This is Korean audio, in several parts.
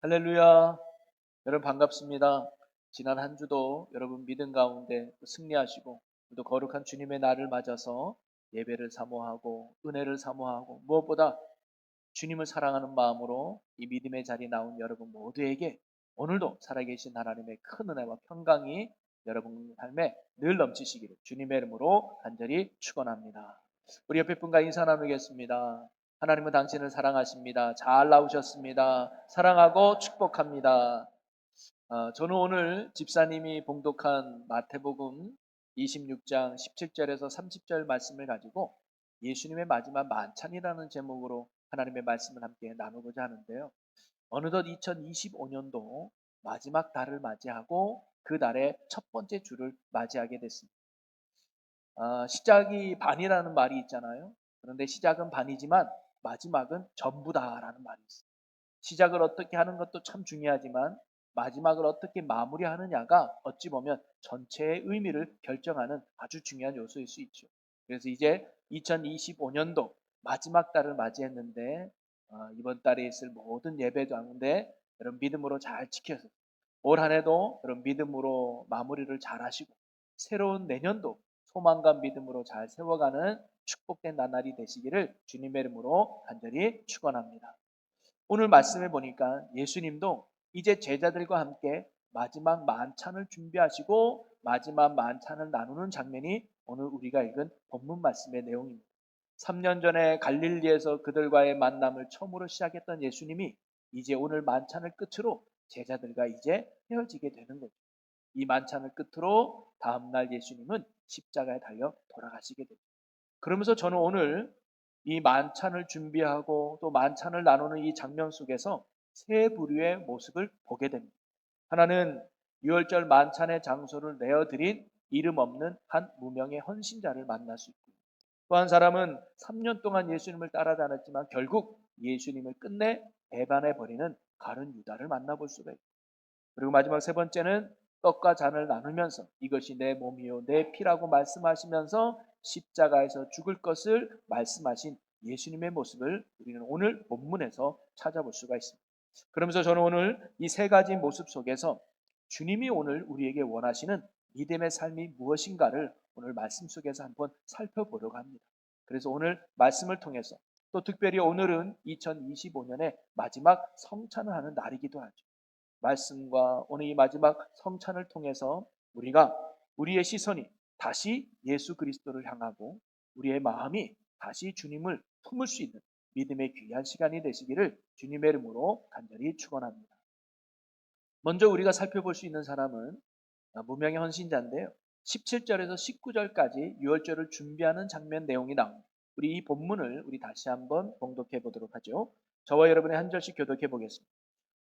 할렐루야. 여러분 반갑습니다. 지난 한 주도 여러분 믿음 가운데 승리하시고 또 거룩한 주님의 날을 맞아서 예배를 사모하고 은혜를 사모하고 무엇보다 주님을 사랑하는 마음으로 이 믿음의 자리에 나온 여러분 모두에게 오늘도 살아계신 하나님의 큰 은혜와 평강이 여러분 삶에 늘 넘치시기를 주님의 이름으로 간절히 축원합니다. 우리 옆에 분과 인사 나누겠습니다. 하나님은 당신을 사랑하십니다. 잘 나오셨습니다. 사랑하고 축복합니다. 어, 저는 오늘 집사님이 봉독한 마태복음 26장 17절에서 30절 말씀을 가지고 예수님의 마지막 만찬이라는 제목으로 하나님의 말씀을 함께 나누고자 하는데요. 어느덧 2025년도 마지막 달을 맞이하고 그 달의 첫 번째 주를 맞이하게 됐습니다. 아, 시작이 반이라는 말이 있잖아요. 그런데 시작은 반이지만 마지막은 전부다라는 말이 있어요. 시작을 어떻게 하는 것도 참 중요하지만 마지막을 어떻게 마무리하느냐가 어찌 보면 전체의 의미를 결정하는 아주 중요한 요소일 수 있죠. 그래서 이제 2025년도 마지막 달을 맞이했는데 어, 이번 달에 있을 모든 예배도 하는데 여러분 믿음으로 잘 지켜서 올 한해도 여러분 믿음으로 마무리를 잘 하시고 새로운 내년도 소망과 믿음으로 잘 세워가는 축복된 나날이 되시기를 주님의 이름으로 간절히 축원합니다. 오늘 말씀을 보니까 예수님도 이제 제자들과 함께 마지막 만찬을 준비하시고 마지막 만찬을 나누는 장면이 오늘 우리가 읽은 본문 말씀의 내용입니다. 3년 전에 갈릴리에서 그들과의 만남을 처음으로 시작했던 예수님이 이제 오늘 만찬을 끝으로 제자들과 이제 헤어지게 되는 거죠. 이 만찬을 끝으로 다음날 예수님은 십자가에 달려 돌아가시게 됩니다. 그러면서 저는 오늘 이 만찬을 준비하고 또 만찬을 나누는 이 장면 속에서 세 부류의 모습을 보게 됩니다. 하나는 유월절 만찬의 장소를 내어드린 이름 없는 한 무명의 헌신자를 만날 수 있고 또 한 사람은 3년 동안 예수님을 따라다녔지만 결국 예수님을 끝내 배반해 버리는 가른 유다를 만나볼 수가 있고 그리고 마지막 세 번째는 떡과 잔을 나누면서 이것이 내 몸이요 내 피라고 말씀하시면서 십자가에서 죽을 것을 말씀하신 예수님의 모습을 우리는 오늘 본문에서 찾아볼 수가 있습니다. 그러면서 저는 오늘 이 세 가지 모습 속에서 주님이 오늘 우리에게 원하시는 믿음의 삶이 무엇인가를 오늘 말씀 속에서 한번 살펴보려고 합니다. 그래서 오늘 말씀을 통해서 또 특별히 오늘은 2025년의 마지막 성찬을 하는 날이기도 하죠. 말씀과 오늘 이 마지막 성찬을 통해서 우리가 우리의 시선이 다시 예수 그리스도를 향하고 우리의 마음이 다시 주님을 품을 수 있는 믿음의 귀한 시간이 되시기를 주님의 이름으로 간절히 축원합니다. 먼저 우리가 살펴볼 수 있는 사람은 무명의 헌신자인데요. 17절에서 19절까지 유월절을 준비하는 장면 내용이 나옵니다. 우리 이 본문을 우리 다시 한번 봉독해 보도록 하죠. 저와 여러분의 한 절씩 교독해 보겠습니다.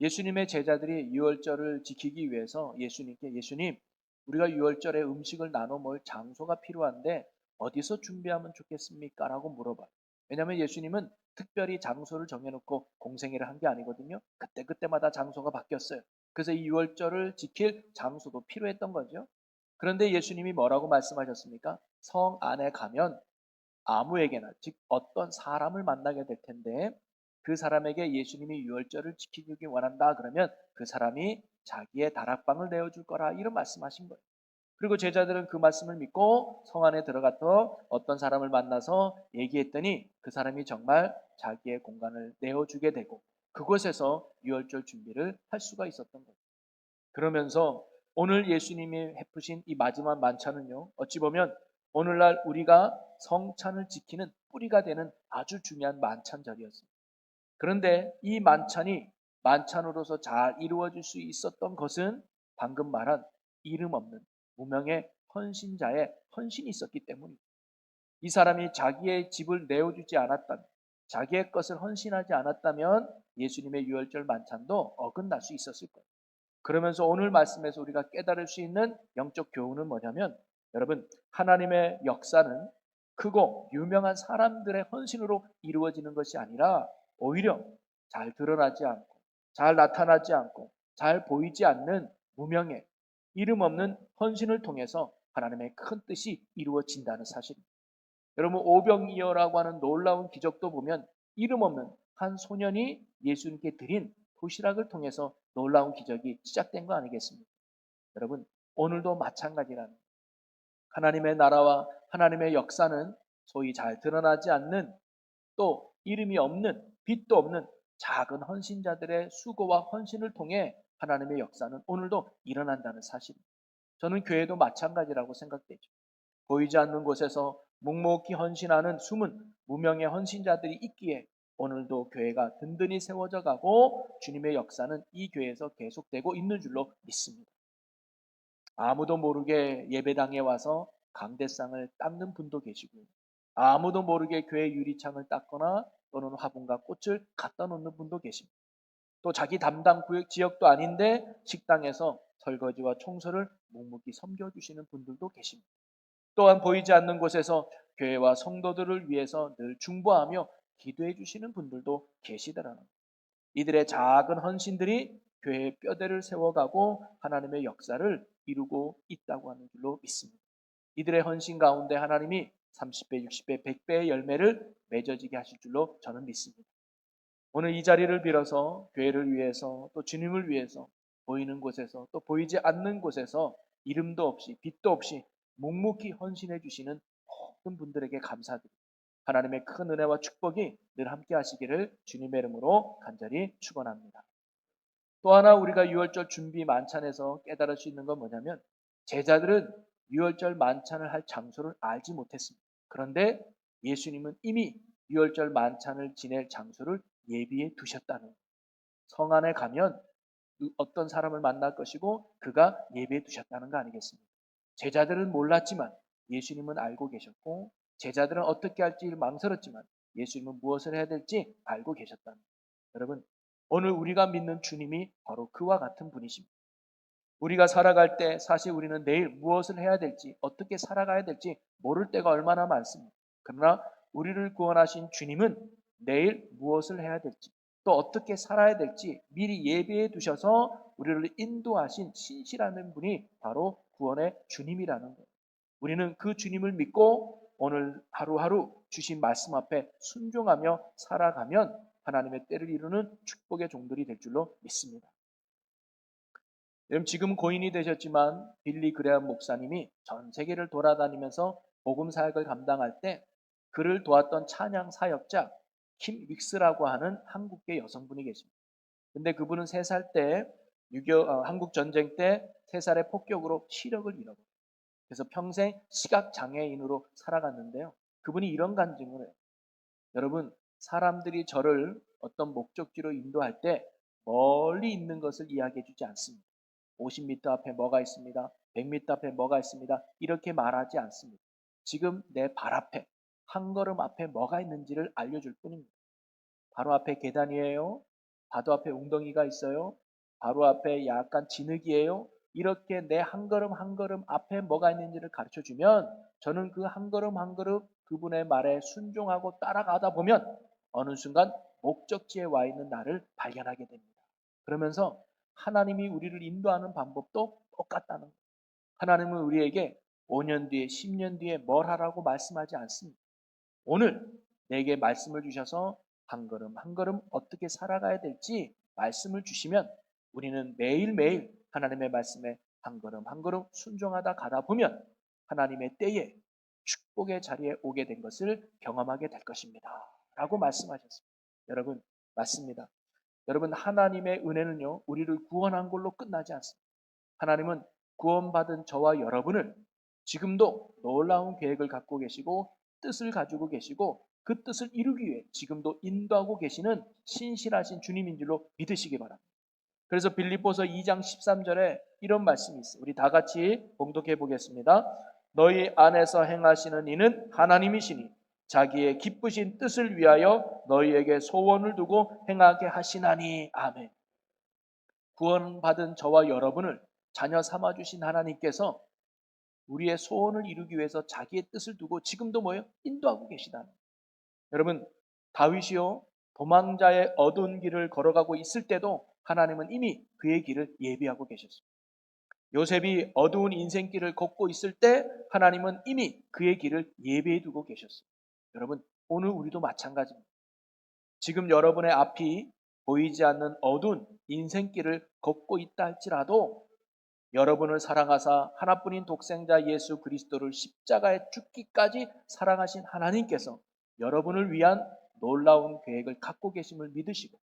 예수님의 제자들이 유월절을 지키기 위해서 예수님께 예수님 우리가 유월절에 음식을 나눠 먹을 장소가 필요한데 어디서 준비하면 좋겠습니까? 라고 물어봐요. 왜냐하면 예수님은 특별히 장소를 정해놓고 공생회를 한 게 아니거든요. 그때 그때마다 장소가 바뀌었어요. 그래서 이 유월절을 지킬 장소도 필요했던 거죠. 그런데 예수님이 뭐라고 말씀하셨습니까? 성 안에 가면 아무에게나 즉 어떤 사람을 만나게 될 텐데 그 사람에게 예수님이 유월절을 지키기 원한다 그러면 그 사람이 자기의 다락방을 내어줄 거라 이런 말씀하신 거예요. 그리고 제자들은 그 말씀을 믿고 성 안에 들어가서 어떤 사람을 만나서 얘기했더니 그 사람이 정말 자기의 공간을 내어주게 되고 그곳에서 유월절 준비를 할 수가 있었던 거예요. 그러면서 오늘 예수님이 베푸신 이 마지막 만찬은요, 어찌 보면 오늘날 우리가 성찬을 지키는 뿌리가 되는 아주 중요한 만찬절이었습니다. 그런데 이 만찬이 만찬으로서 잘 이루어질 수 있었던 것은 방금 말한 이름 없는 무명의 헌신자의 헌신이 있었기 때문입니다. 이 사람이 자기의 집을 내어주지 않았다면, 자기의 것을 헌신하지 않았다면 예수님의 유월절 만찬도 어긋날 수 있었을 거예요. 그러면서 오늘 말씀에서 우리가 깨달을 수 있는 영적 교훈은 뭐냐면 여러분 하나님의 역사는 크고 유명한 사람들의 헌신으로 이루어지는 것이 아니라 오히려 잘 드러나지 않고 잘 나타나지 않고 잘 보이지 않는 무명의 이름 없는 헌신을 통해서 하나님의 큰 뜻이 이루어진다는 사실입니다. 여러분 오병이어라고 하는 놀라운 기적도 보면 이름 없는 한 소년이 예수님께 드린 도시락을 통해서 놀라운 기적이 시작된 거 아니겠습니까? 여러분 오늘도 마찬가지라는 하나님의 나라와 하나님의 역사는 소위 잘 드러나지 않는 또 이름이 없는 빛도 없는 작은 헌신자들의 수고와 헌신을 통해 하나님의 역사는 오늘도 일어난다는 사실입니다. 저는 교회도 마찬가지라고 생각되죠. 보이지 않는 곳에서 묵묵히 헌신하는 숨은 무명의 헌신자들이 있기에 오늘도 교회가 든든히 세워져 가고 주님의 역사는 이 교회에서 계속되고 있는 줄로 믿습니다. 아무도 모르게 예배당에 와서 강대상을 닦는 분도 계시고 아무도 모르게 교회 유리창을 닦거나 또는 화분과 꽃을 갖다 놓는 분도 계십니다. 또 자기 담당 구역 지역도 아닌데 식당에서 설거지와 청소를 묵묵히 섬겨주시는 분들도 계십니다. 또한 보이지 않는 곳에서 교회와 성도들을 위해서 늘 중보하며 기도해 주시는 분들도 계시더라는. 이들의 작은 헌신들이 교회의 뼈대를 세워가고 하나님의 역사를 이루고 있다고 하는 줄로 믿습니다. 이들의 헌신 가운데 하나님이 30배, 60배, 100배의 열매를 맺어지게 하실 줄로 저는 믿습니다. 오늘 이 자리를 빌어서 교회를 위해서 또 주님을 위해서 보이는 곳에서 또 보이지 않는 곳에서 이름도 없이 빛도 없이 묵묵히 헌신해 주시는 모든 분들에게 감사드립니다. 하나님의 큰 은혜와 축복이 늘 함께 하시기를 주님의 이름으로 간절히 축원합니다. 또 하나 우리가 유월절 준비 만찬에서 깨달을 수 있는 건 뭐냐면 제자들은 유월절 만찬을 할 장소를 알지 못했습니다. 그런데 예수님은 이미 유월절 만찬을 지낼 장소를 예비해 두셨다는. 성 안에 가면 어떤 사람을 만날 것이고 그가 예비해 두셨다는 거 아니겠습니까? 제자들은 몰랐지만 예수님은 알고 계셨고 제자들은 어떻게 할지 망설였지만 예수님은 무엇을 해야 될지 알고 계셨다는 거예요. 여러분 오늘 우리가 믿는 주님이 바로 그와 같은 분이십니다. 우리가 살아갈 때 사실 우리는 내일 무엇을 해야 될지 어떻게 살아가야 될지 모를 때가 얼마나 많습니다. 그러나 우리를 구원하신 주님은 내일 무엇을 해야 될지 또 어떻게 살아야 될지 미리 예비해 두셔서 우리를 인도하신 신실하는 분이 바로 구원의 주님이라는 거예요. 우리는 그 주님을 믿고 오늘 하루하루 주신 말씀 앞에 순종하며 살아가면 하나님의 때를 이루는 축복의 종들이 될 줄로 믿습니다. 여러분 지금 고인이 되셨지만 빌리 그레암 목사님이 전 세계를 돌아다니면서 복음 사역을 감당할 때 그를 도왔던 찬양 사역자 킴 윅스라고 하는 한국계 여성분이 계십니다. 근데 그분은 세살때 유교 어, 한국 전쟁 때세 살의 폭격으로 시력을 잃어버려요. 그래서 평생 시각 장애인으로 살아갔는데요. 그분이 이런 간증을 해요. 여러분 사람들이 저를 어떤 목적지로 인도할 때 멀리 있는 것을 이야기해 주지 않습니다. 50m 앞에 뭐가 있습니다. 100m 앞에 뭐가 있습니다. 이렇게 말하지 않습니다. 지금 내 발 앞에 한 걸음 앞에 뭐가 있는지를 알려줄 뿐입니다. 바로 앞에 계단이에요. 바로 앞에 웅덩이가 있어요. 바로 앞에 약간 진흙이에요. 이렇게 내 한 걸음 한 걸음 앞에 뭐가 있는지를 가르쳐 주면 저는 그 한 걸음 한 걸음 그분의 말에 순종하고 따라가다 보면 어느 순간 목적지에 와 있는 나를 발견하게 됩니다. 그러면서 하나님이 우리를 인도하는 방법도 똑같다는 거예요. 하나님은 우리에게 5년 뒤에 10년 뒤에 뭘 하라고 말씀하지 않습니다. 오늘 내게 말씀을 주셔서 한 걸음 한 걸음 어떻게 살아가야 될지 말씀을 주시면 우리는 매일매일 하나님의 말씀에 한 걸음 한 걸음 순종하다 가다 보면 하나님의 때에 축복의 자리에 오게 된 것을 경험하게 될 것입니다. 라고 말씀하셨습니다. 여러분, 맞습니다. 여러분, 하나님의 은혜는요, 우리를 구원한 걸로 끝나지 않습니다. 하나님은 구원받은 저와 여러분을 지금도 놀라운 계획을 갖고 계시고 뜻을 가지고 계시고 그 뜻을 이루기 위해 지금도 인도하고 계시는 신실하신 주님인 줄로 믿으시기 바랍니다. 그래서 빌립보서 2장 13절에 이런 말씀이 있어요. 우리 다 같이 봉독해 보겠습니다. 너희 안에서 행하시는 이는 하나님이시니 자기의 기쁘신 뜻을 위하여 너희에게 소원을 두고 행하게 하시나니 아멘. 구원받은 저와 여러분을 자녀 삼아 주신 하나님께서 우리의 소원을 이루기 위해서 자기의 뜻을 두고 지금도 뭐예요? 인도하고. 거예요. 여러분 다윗이요 도망자의 어두운 길을 걸어가고 있을 때도 하나님은 이미 그의 길을 예비하고 계셨습니다. 요셉이 어두운 인생길을 걷고 있을 때 하나님은 이미 그의 길을 예비해 두고 계셨어요. 여러분 오늘 우리도 마찬가지입니다. 지금 여러분의 앞이 보이지 않는 어두운 인생길을 걷고 있다 할지라도 여러분을 사랑하사 하나뿐인 독생자 예수 그리스도를 십자가에 죽기까지 사랑하신 하나님께서 여러분을 위한 놀라운 계획을 갖고 계심을 믿으시고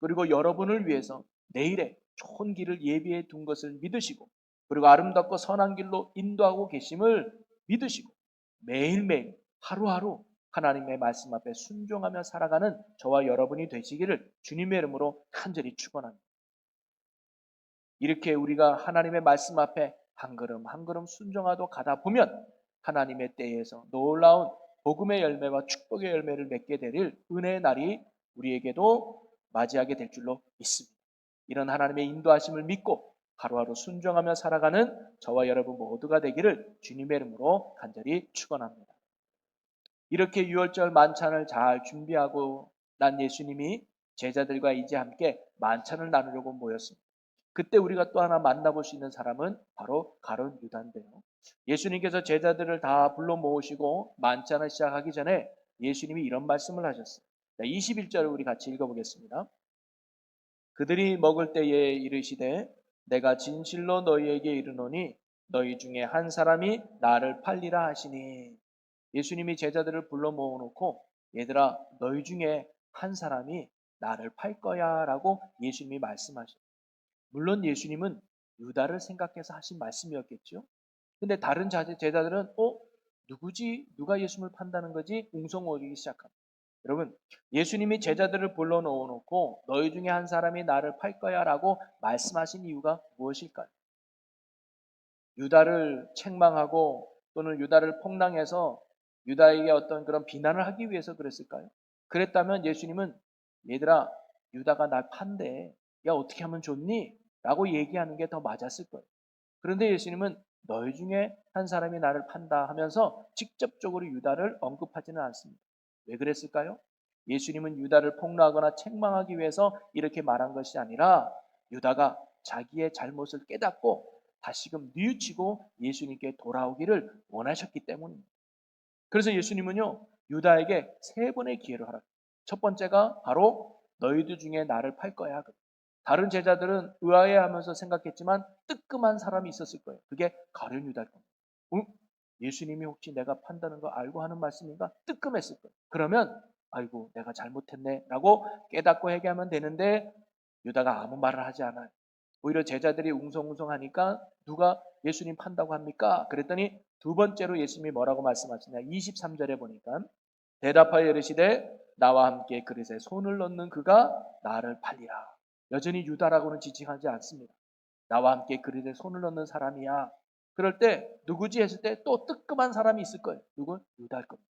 그리고 여러분을 위해서 내일의 좋은 길을 예비해 둔 것을 믿으시고 그리고 아름답고 선한 길로 인도하고 계심을 믿으시고 매일매일 하루하루 하나님의 말씀 앞에 순종하며 살아가는 저와 여러분이 되시기를 주님의 이름으로 간절히 축원합니다. 이렇게 우리가 하나님의 말씀 앞에 한 걸음 한 걸음 순종하도 가다 보면 하나님의 때에서 놀라운 복음의 열매와 축복의 열매를 맺게 되릴 은혜의 날이 우리에게도 맞이하게 될 줄로 믿습니다. 이런 하나님의 인도하심을 믿고 하루하루 순종하며 살아가는 저와 여러분 모두가 되기를 주님의 이름으로 간절히 축원합니다. 이렇게 유월절 만찬을 잘 준비하고 난 예수님이 제자들과 이제 함께 만찬을 나누려고 모였습니다. 그때 우리가 또 하나 만나볼 수 있는 사람은 바로 가론 유다인데요. 예수님께서 제자들을 다 불러 모으시고 만찬을 시작하기 전에 예수님이 이런 말씀을 하셨어요. 21절을 우리 같이 읽어보겠습니다. 그들이 먹을 때에 이르시되 내가 진실로 너희에게 이르노니 너희 중에 한 사람이 나를 팔리라 하시니 예수님이 제자들을 불러 모아놓고 얘들아 너희 중에 한 사람이 나를 팔 거야 라고 예수님이 말씀하셨어요. 물론 예수님은 유다를 생각해서 하신 말씀이었겠죠. 근데 다른 제자들은 어 누구지 누가 예수님을 판다는 거지 웅성거리기 시작합니다. 여러분 예수님이 제자들을 불러 넣어놓고 너희 중에 한 사람이 나를 팔 거야 라고 말씀하신 이유가 무엇일까요? 유다를 책망하고 또는 유다를 폭랑해서 유다에게 어떤 그런 비난을 하기 위해서 그랬을까요? 그랬다면 예수님은 얘들아 유다가 날 판대 야 어떻게 하면 좋니? 라고 얘기하는 게 더 맞았을 거예요. 그런데 예수님은 너희 중에 한 사람이 나를 판다 하면서 직접적으로 유다를 언급하지는 않습니다. 왜 그랬을까요? 예수님은 유다를 폭로하거나 책망하기 위해서 이렇게 말한 것이 아니라 유다가 자기의 잘못을 깨닫고 다시금 뉘우치고 예수님께 돌아오기를 원하셨기 때문입니다. 그래서 예수님은요, 유다에게 세 번의 기회를 하라. 첫 번째가 바로 너희들 중에 나를 팔 거야. 다른 제자들은 의아해하면서 생각했지만 뜨끔한 사람이 있었을 거예요. 그게 가룟 유다일 겁니다. 응? 예수님이 혹시 내가 판다는 거 알고 하는 말씀인가? 뜨끔했을 거예요. 그러면 아이고 내가 잘못했네라고 깨닫고 회개하면 되는데 유다가 아무 말을 하지 않아요. 오히려 제자들이 웅성웅성하니까 누가 예수님 판다고 합니까? 그랬더니 두 번째로 예수님이 뭐라고 말씀하시냐? 23절에 보니까 대답하여 이르시되 나와 함께 그릇에 손을 넣는 그가 나를 팔리라. 여전히 유다라고는 지칭하지 않습니다. 나와 함께 그릇에 손을 넣는 사람이야. 그럴 때 누구지 했을 때 또 뜨끔한 사람이 있을 거예요. 누군? 유다일 겁니다.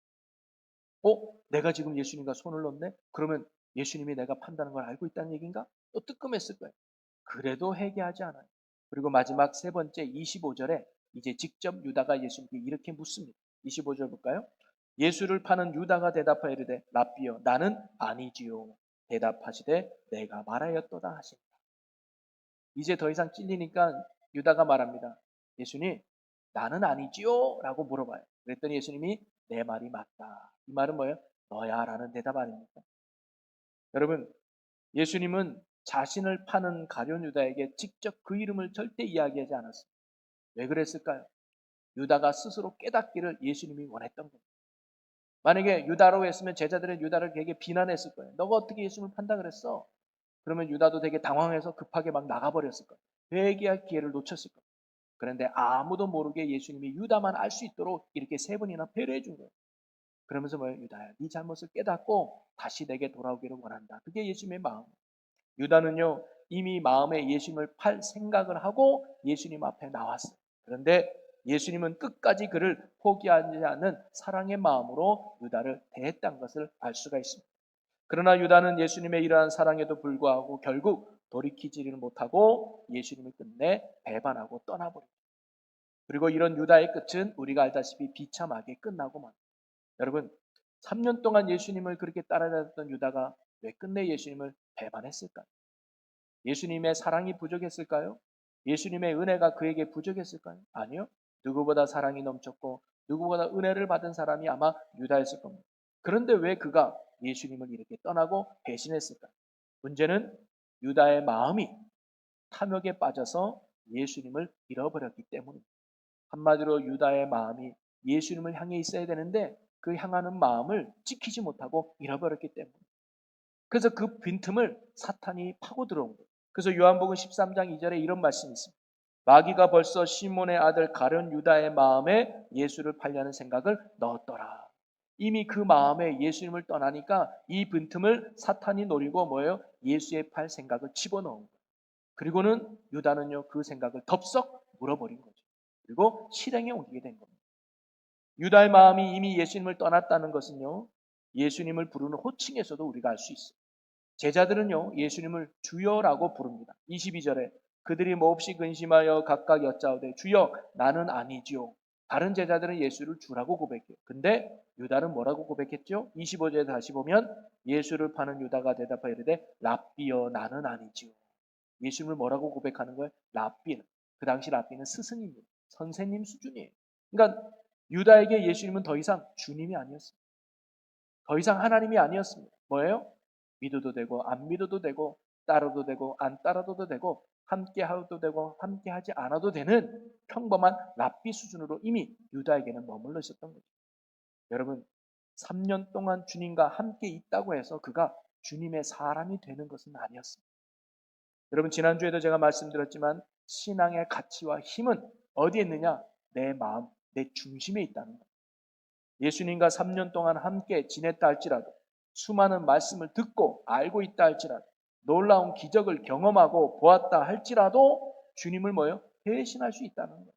어? 내가 지금 예수님과 손을 넣네? 그러면 예수님이 내가 판다는 걸 알고 있다는 얘기인가? 또 뜨끔했을 거예요. 그래도 회개하지 않아요. 그리고 마지막 세 번째 25절에 이제 직접 유다가 예수님께 이렇게 묻습니다. 25절 볼까요? 예수를 파는 유다가 대답하여 이르되 라비여 나는 아니지요. 대답하시되 내가 말하였도다 하십니다. 이제 더 이상 찔리니까 유다가 말합니다. 예수님, 나는 아니지요? 라고 물어봐요. 그랬더니 예수님이 내 말이 맞다. 이 말은 뭐예요? 너야 라는 대답 아닙니까? 여러분, 예수님은 자신을 파는 가련 유다에게 직접 그 이름을 절대 이야기하지 않았습니다. 왜 그랬을까요? 유다가 스스로 깨닫기를 예수님이 원했던 겁니다. 만약에 유다로 했으면 제자들은 유다를 되게 비난했을 거예요. 너가 어떻게 예수님을 판다 그랬어? 그러면 유다도 되게 당황해서 급하게 막 나가버렸을 거예요. 회개할 기회를 놓쳤을 거예요. 그런데 아무도 모르게 예수님이 유다만 알 수 있도록 이렇게 세 번이나 배려해 준 거예요. 그러면서 뭐예요? 유다야, 네 잘못을 깨닫고 다시 내게 돌아오기를 원한다. 그게 예수님의 마음. 유다는요, 이미 마음에 예수님을 팔 생각을 하고 예수님 앞에 나왔어요. 그런데 예수님은 끝까지 그를 포기하지 않는 사랑의 마음으로 유다를 대했다는 것을 알 수가 있습니다. 그러나 유다는 예수님의 이러한 사랑에도 불구하고 결국 돌이키지를 못하고 예수님을 끝내 배반하고 떠나버립니다. 그리고 이런 유다의 끝은 우리가 알다시피 비참하게 끝나고 만. 여러분, 3년 동안 예수님을 그렇게 따라다녔던 유다가 왜 끝내 예수님을 배반했을까요? 예수님의 사랑이 부족했을까요? 예수님의 은혜가 그에게 부족했을까요? 아니요. 누구보다 사랑이 넘쳤고 누구보다 은혜를 받은 사람이 아마 유다였을 겁니다. 그런데 왜 그가 예수님을 이렇게 떠나고 배신했을까? 문제는 유다의 마음이 탐욕에 빠져서 예수님을 잃어버렸기 때문입니다. 한마디로 유다의 마음이 예수님을 향해 있어야 되는데 그 향하는 마음을 지키지 못하고 잃어버렸기 때문입니다. 그래서 그 빈틈을 사탄이 파고 들어온 거예요. 그래서 요한복음 13장 2절에 이런 말씀이 있습니다. 마귀가 벌써 시몬의 아들 가련 유다의 마음에 예수를 팔려는 생각을 넣었더라. 이미 그 마음에 예수님을 떠나니까 이 빈틈을 사탄이 노리고 뭐예요? 예수의 팔 생각을 집어넣은 거예요. 그리고는 유다는요 그 생각을 덥석 물어버린 거죠. 그리고 실행에 옮기게 된 겁니다. 유다의 마음이 이미 예수님을 떠났다는 것은요 예수님을 부르는 호칭에서도 우리가 알 수 있어요. 제자들은요 예수님을 주여라고 부릅니다. 22절에 그들이 몹시 근심하여 각각 여짜오되 주여 나는 아니지요. 다른 제자들은 예수를 주라고 고백해요. 근데 유다는 뭐라고 고백했죠? 25절에 다시 보면 예수를 파는 유다가 대답하여 이르되 랍비여 나는 아니지요. 예수님을 뭐라고 고백하는 거예요? 랍비는. 그 당시 랍비는 스승입니다. 선생님 수준이에요. 그러니까 유다에게 예수님은 더 이상 주님이 아니었습니다. 더 이상 하나님이 아니었습니다. 뭐예요? 믿어도 되고 안 믿어도 되고 따라도 되고 안 따라도 되고 함께 하도 되고 함께 하지 않아도 되는 평범한 랍비 수준으로 이미 유다에게는 머물러 있었던 거죠. 여러분, 3년 동안 주님과 함께 있다고 해서 그가 주님의 사람이 되는 것은 아니었습니다. 여러분, 지난주에도 제가 말씀드렸지만 신앙의 가치와 힘은 어디에 있느냐? 내 마음, 내 중심에 있다는 거 예수님과 3년 동안 함께 지냈다 할지라도 수많은 말씀을 듣고 알고 있다 할지라도 놀라운 기적을 경험하고 보았다 할지라도 주님을 뭐요? 배신할 수 있다는 거예요.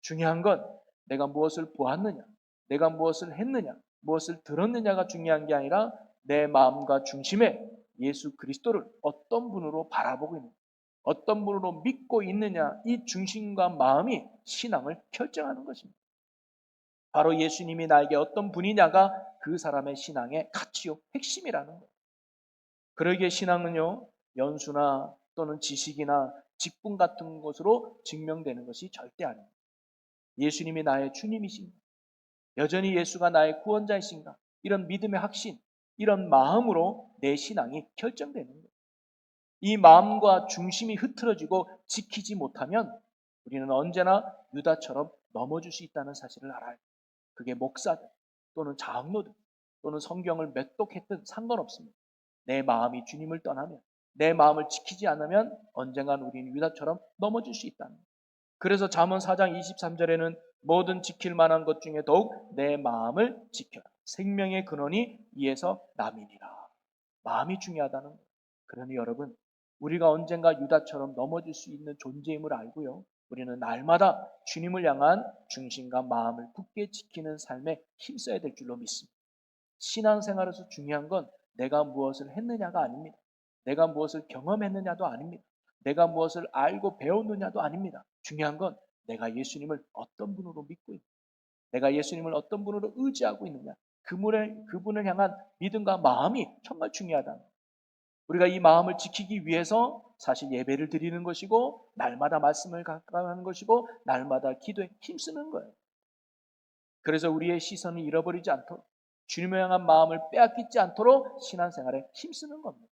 중요한 건 내가 무엇을 보았느냐, 내가 무엇을 했느냐, 무엇을 들었느냐가 중요한 게 아니라 내 마음과 중심에 예수 그리스도를 어떤 분으로 바라보고 있느냐, 어떤 분으로 믿고 있느냐, 이 중심과 마음이 신앙을 결정하는 것입니다. 바로 예수님이 나에게 어떤 분이냐가 그 사람의 신앙의 가치요, 핵심이라는 거예요. 그러기에 신앙은요, 연수나 또는 지식이나 직분 같은 것으로 증명되는 것이 절대 아닙니다. 예수님이 나의 주님이신가? 여전히 예수가 나의 구원자이신가? 이런 믿음의 확신, 이런 마음으로 내 신앙이 결정되는 거예요. 이 마음과 중심이 흐트러지고 지키지 못하면 우리는 언제나 유다처럼 넘어질 수 있다는 사실을 알아요. 그게 목사들 또는 장로들 또는 성경을 몇 독했든 상관없습니다. 내 마음이 주님을 떠나면 내 마음을 지키지 않으면 언젠간 우리는 유다처럼 넘어질 수 있다는 거예요. 그래서 잠언 4장 23절에는 모든 지킬 만한 것 중에 더욱 내 마음을 지켜라. 생명의 근원이 이에서 남이니라. 마음이 중요하다는 거예요. 그러니 여러분, 우리가 언젠가 유다처럼 넘어질 수 있는 존재임을 알고요. 우리는 날마다 주님을 향한 중심과 마음을 굳게 지키는 삶에 힘써야 될 줄로 믿습니다. 신앙생활에서 중요한 건 내가 무엇을 했느냐가 아닙니다. 내가 무엇을 경험했느냐도 아닙니다. 내가 무엇을 알고 배웠느냐도 아닙니다. 중요한 건 내가 예수님을 어떤 분으로 믿고 있느냐. 내가 예수님을 어떤 분으로 의지하고 있느냐. 그분을, 그분을 향한 믿음과 마음이 정말 중요하다. 우리가 이 마음을 지키기 위해서 사실 예배를 드리는 것이고, 날마다 말씀을 가까하는 것이고, 날마다 기도에 힘쓰는 거예요. 그래서 우리의 시선을 잃어버리지 않도록, 주님을 향한 마음을 빼앗기지 않도록 신앙생활에 힘쓰는 겁니다.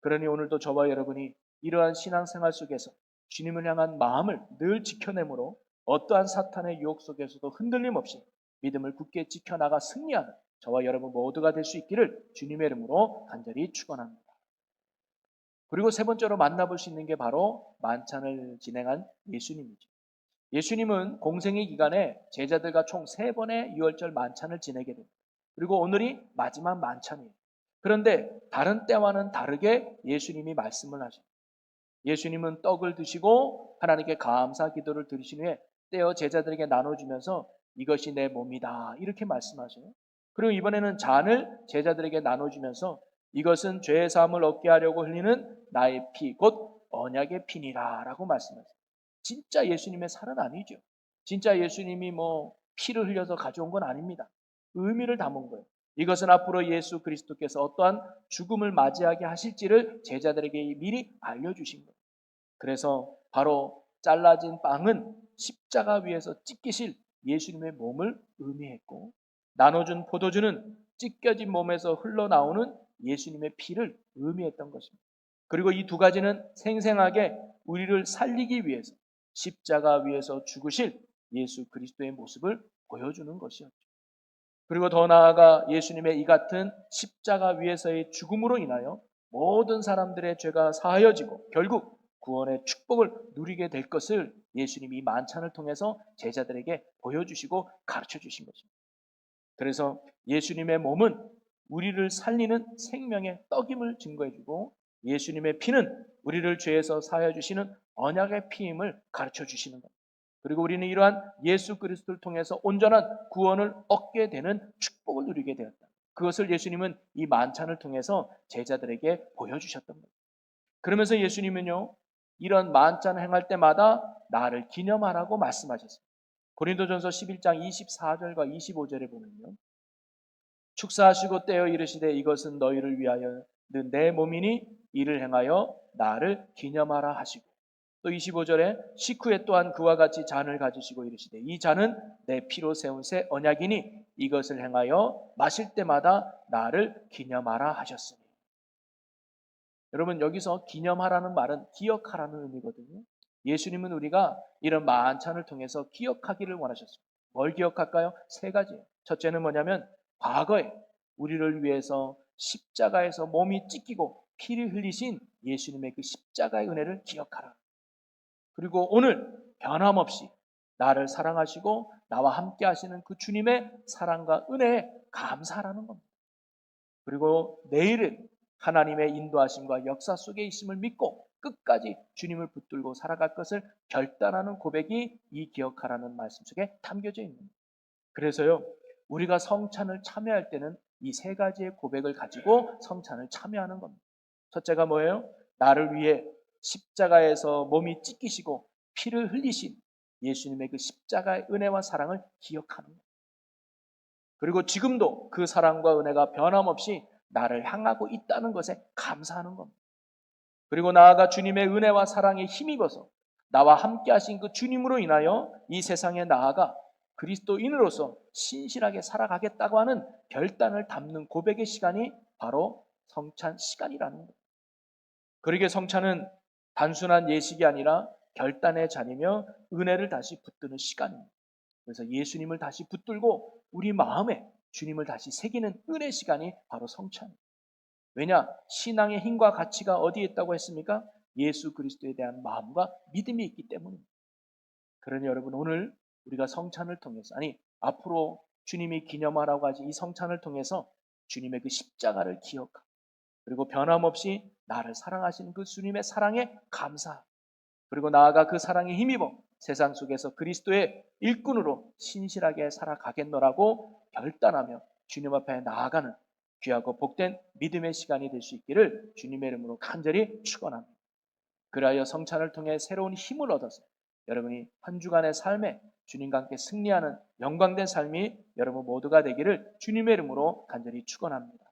그러니 오늘도 저와 여러분이 이러한 신앙생활 속에서 주님을 향한 마음을 늘 지켜내므로 어떠한 사탄의 유혹 속에서도 흔들림 없이 믿음을 굳게 지켜나가 승리하는 저와 여러분 모두가 될 수 있기를 주님의 이름으로 간절히 축원합니다. 그리고 세 번째로 만나볼 수 있는 게 바로 만찬을 진행한 예수님이죠. 예수님은 공생의 기간에 제자들과 총 세 번의 유월절 만찬을 지내게 됩니다. 그리고 오늘이 마지막 만찬이에요. 그런데 다른 때와는 다르게 예수님이 말씀을 하십니다. 예수님은 떡을 드시고 하나님께 감사 기도를 드리신 후에 떼어 제자들에게 나눠주면서 이것이 내 몸이다 이렇게 말씀하셔요. 그리고 이번에는 잔을 제자들에게 나눠주면서 이것은 죄의 사함을 얻게 하려고 흘리는 나의 피, 곧 언약의 피니라 라고 말씀하세요. 진짜 예수님의 살은 아니죠. 진짜 예수님이 뭐 피를 흘려서 가져온 건 아닙니다. 의미를 담은 거예요. 이것은 앞으로 예수 그리스도께서 어떠한 죽음을 맞이하게 하실지를 제자들에게 미리 알려주신 거예요. 그래서 바로 잘라진 빵은 십자가 위에서 찢기실 예수님의 몸을 의미했고 나눠준 포도주는 찢겨진 몸에서 흘러나오는 예수님의 피를 의미했던 것입니다. 그리고 이 두 가지는 생생하게 우리를 살리기 위해서 십자가 위에서 죽으실 예수 그리스도의 모습을 보여주는 것이었죠. 그리고 더 나아가 예수님의 이 같은 십자가 위에서의 죽음으로 인하여 모든 사람들의 죄가 사하여지고 결국 구원의 축복을 누리게 될 것을 예수님이 이 만찬을 통해서 제자들에게 보여주시고 가르쳐 주신 것입니다. 그래서 예수님의 몸은 우리를 살리는 생명의 떡임을 증거해주고 예수님의 피는 우리를 죄에서 사하여 주시는 언약의 피임을 가르쳐 주시는 겁니다. 그리고 우리는 이러한 예수 그리스도를 통해서 온전한 구원을 얻게 되는 축복을 누리게 되었다. 그것을 예수님은 이 만찬을 통해서 제자들에게 보여주셨던 거예요. 그러면서 예수님은요, 이런 만찬을 행할 때마다 나를 기념하라고 말씀하셨습니다. 고린도전서 11장 24절과 25절에 보면요. 축사하시고 떼어 이르시되 이것은 너희를 위하여 내 몸이니 이를 행하여 나를 기념하라 하시고 또 25절에 식후에 또한 그와 같이 잔을 가지시고 이르시되 이 잔은 내 피로 세운 새 언약이니 이것을 행하여 마실 때마다 나를 기념하라 하셨으니 여러분 여기서 기념하라는 말은 기억하라는 의미거든요. 예수님은 우리가 이런 만찬을 통해서 기억하기를 원하셨습니다. 뭘 기억할까요? 세 가지예요. 첫째는 뭐냐면 과거에 우리를 위해서 십자가에서 몸이 찢기고 피를 흘리신 예수님의 그 십자가의 은혜를 기억하라. 그리고 오늘 변함없이 나를 사랑하시고 나와 함께 하시는 그 주님의 사랑과 은혜에 감사하라는 겁니다. 그리고 내일은 하나님의 인도하심과 역사 속에 있음을 믿고 끝까지 주님을 붙들고 살아갈 것을 결단하는 고백이 이 기억하라는 말씀 속에 담겨져 있습니다. 그래서요, 우리가 성찬을 참여할 때는 이 세 가지의 고백을 가지고 성찬을 참여하는 겁니다. 첫째가 뭐예요? 나를 위해 십자가에서 몸이 찢기시고 피를 흘리신 예수님의 그 십자가의 은혜와 사랑을 기억하는 겁니다. 그리고 지금도 그 사랑과 은혜가 변함없이 나를 향하고 있다는 것에 감사하는 겁니다. 그리고 나아가 주님의 은혜와 사랑에 힘입어서 나와 함께 하신 그 주님으로 인하여 이 세상에 나아가 그리스도인으로서 신실하게 살아가겠다고 하는 결단을 담는 고백의 시간이 바로 성찬 시간이라는 거예요. 그러게 성찬은 단순한 예식이 아니라 결단의 자리며 은혜를 다시 붙드는 시간입니다. 그래서 예수님을 다시 붙들고 우리 마음에 주님을 다시 새기는 은혜 시간이 바로 성찬입니다. 왜냐? 신앙의 힘과 가치가 어디에 있다고 했습니까? 예수 그리스도에 대한 마음과 믿음이 있기 때문입니다. 그러니 여러분 오늘 우리가 성찬을 통해서 아니 앞으로 주님이 기념하라고 하지 이 성찬을 통해서 주님의 그 십자가를 기억하고 그리고 변함없이 나를 사랑하시는 그 주님의 사랑에 감사 그리고 나아가 그 사랑에 힘입어 세상 속에서 그리스도의 일꾼으로 신실하게 살아가겠노라고 결단하며 주님 앞에 나아가는 귀하고 복된 믿음의 시간이 될 수 있기를 주님의 이름으로 간절히 축원합니다. 그리하여 성찬을 통해 새로운 힘을 얻어서 여러분이 한 주간의 삶에 주님과 함께 승리하는 영광된 삶이 여러분 모두가 되기를 주님의 이름으로 간절히 축원합니다.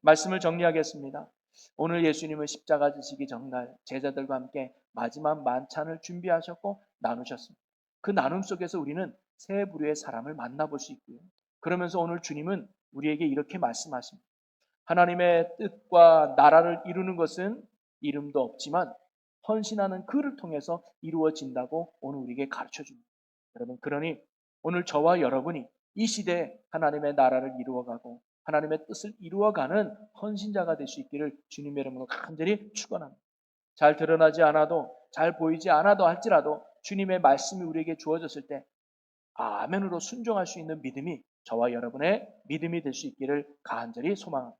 말씀을 정리하겠습니다. 오늘 예수님은 십자가 지시기 전날 제자들과 함께 마지막 만찬을 준비하셨고 나누셨습니다. 그 나눔 속에서 우리는 세 부류의 사람을 만나볼 수 있고요. 그러면서 오늘 주님은 우리에게 이렇게 말씀하십니다. 하나님의 뜻과 나라를 이루는 것은 이름도 없지만 헌신하는 그를 통해서 이루어진다고 오늘 우리에게 가르쳐 줍니다. 여러분, 그러니 오늘 저와 여러분이 이 시대에 하나님의 나라를 이루어가고 하나님의 뜻을 이루어가는 헌신자가 될 수 있기를 주님의 이름으로 간절히 축원합니다. 잘 드러나지 않아도 잘 보이지 않아도 할지라도 주님의 말씀이 우리에게 주어졌을 때 아멘으로 순종할 수 있는 믿음이 저와 여러분의 믿음이 될 수 있기를 간절히 소망합니다.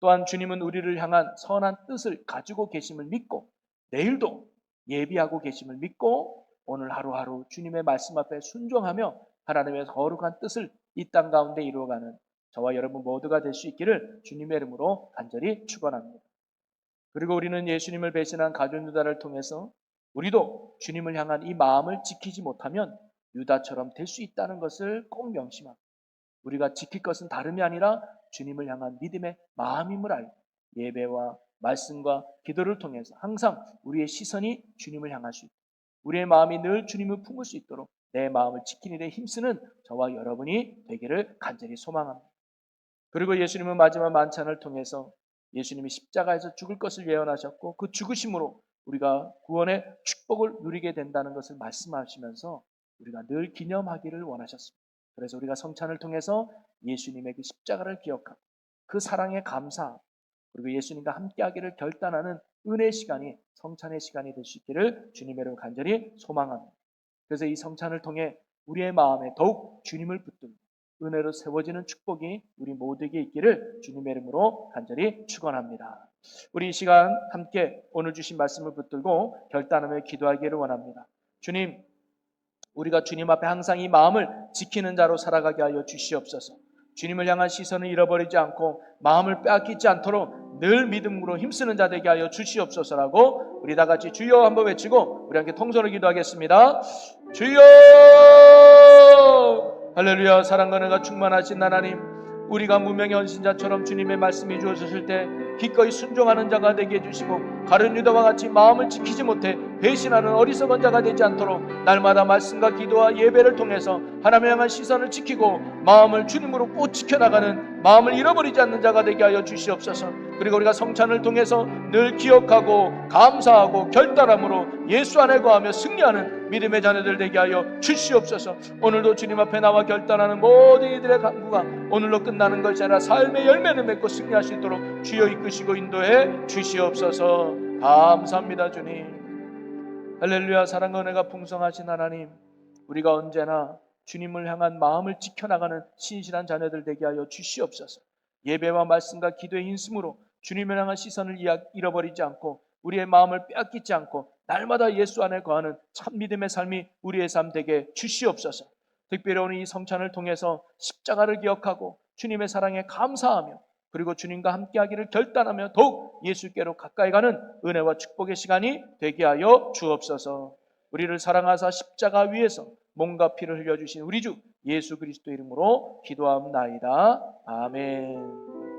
또한 주님은 우리를 향한 선한 뜻을 가지고 계심을 믿고 내일도 예비하고 계심을 믿고 오늘 하루하루 주님의 말씀 앞에 순종하며 하나님의 거룩한 뜻을 이 땅 가운데 이루어가는 저와 여러분 모두가 될 수 있기를 주님의 이름으로 간절히 축원합니다. 그리고 우리는 예수님을 배신한 가룟 유다를 통해서 우리도 주님을 향한 이 마음을 지키지 못하면 유다처럼 될 수 있다는 것을 꼭 명심합니다. 우리가 지킬 것은 다름이 아니라 주님을 향한 믿음의 마음임을 알고 예배와 말씀과 기도를 통해서 항상 우리의 시선이 주님을 향할 수 있고 우리의 마음이 늘 주님을 품을 수 있도록 내 마음을 지키는 데 힘쓰는 저와 여러분이 되기를 간절히 소망합니다. 그리고 예수님은 마지막 만찬을 통해서 예수님이 십자가에서 죽을 것을 예언하셨고 그 죽으심으로 우리가 구원의 축복을 누리게 된다는 것을 말씀하시면서 우리가 늘 기념하기를 원하셨습니다. 그래서 우리가 성찬을 통해서 예수님의 그 십자가를 기억하고 그 사랑에 감사 그리고 예수님과 함께하기를 결단하는 은혜의 시간이 성찬의 시간이 될 수 있기를 주님의 이름으로 간절히 소망합니다. 그래서 이 성찬을 통해 우리의 마음에 더욱 주님을 붙들고 은혜로 세워지는 축복이 우리 모두에게 있기를 주님의 이름으로 간절히 축원합니다. 우리 이 시간 함께 오늘 주신 말씀을 붙들고 결단하며 기도하기를 원합니다. 주님, 우리가 주님 앞에 항상 이 마음을 지키는 자로 살아가게 하여 주시옵소서. 주님을 향한 시선을 잃어버리지 않고 마음을 빼앗기지 않도록 늘 믿음으로 힘쓰는 자 되게 하여 주시옵소서라고 우리 다 같이 주여 한번 외치고 우리 함께 통성을 기도하겠습니다. 주여 할렐루야 사랑과 은혜가 충만하신 하나님 우리가 무명의 헌신자처럼 주님의 말씀이 주어졌을 때 기꺼이 순종하는 자가 되게 해주시고 가룟 유다와 같이 마음을 지키지 못해 배신하는 어리석은 자가 되지 않도록 날마다 말씀과 기도와 예배를 통해서 하나님을 향한 시선을 지키고 마음을 주님으로 꼭 지켜나가는 마음을 잃어버리지 않는 자가 되게 하여 주시옵소서. 그리고 우리가 성찬을 통해서 늘 기억하고 감사하고 결단함으로 예수 안에 거하며 승리하는 믿음의 자녀들 되게 하여 주시옵소서. 오늘도 주님 앞에 나와 결단하는 모든 이들의 간구가 오늘로 끝나는 것이 아니라 삶의 열매를 맺고 승리할 수 있도록 주여 이 끄시고 인도해 주시옵소서. 감사합니다 주님. 할렐루야 사랑과 은혜가 풍성하신 하나님. 우리가 언제나 주님을 향한 마음을 지켜나가는 신실한 자녀들 되게 하여 주시옵소서. 예배와 말씀과 기도의 인심으로 주님을 향한 시선을 잃어버리지 않고 우리의 마음을 빼앗기지 않고 날마다 예수 안에 거하는 참 믿음의 삶이 우리의 삶 되게 주시옵소서. 특별히 오늘 이 성찬을 통해서 십자가를 기억하고 주님의 사랑에 감사하며 그리고 주님과 함께하기를 결단하며 더욱 예수께로 가까이 가는 은혜와 축복의 시간이 되게 하여 주옵소서. 우리를 사랑하사 십자가 위에서 몸과 피를 흘려주신 우리 주 예수 그리스도 이름으로 기도하옵나이다. 아멘.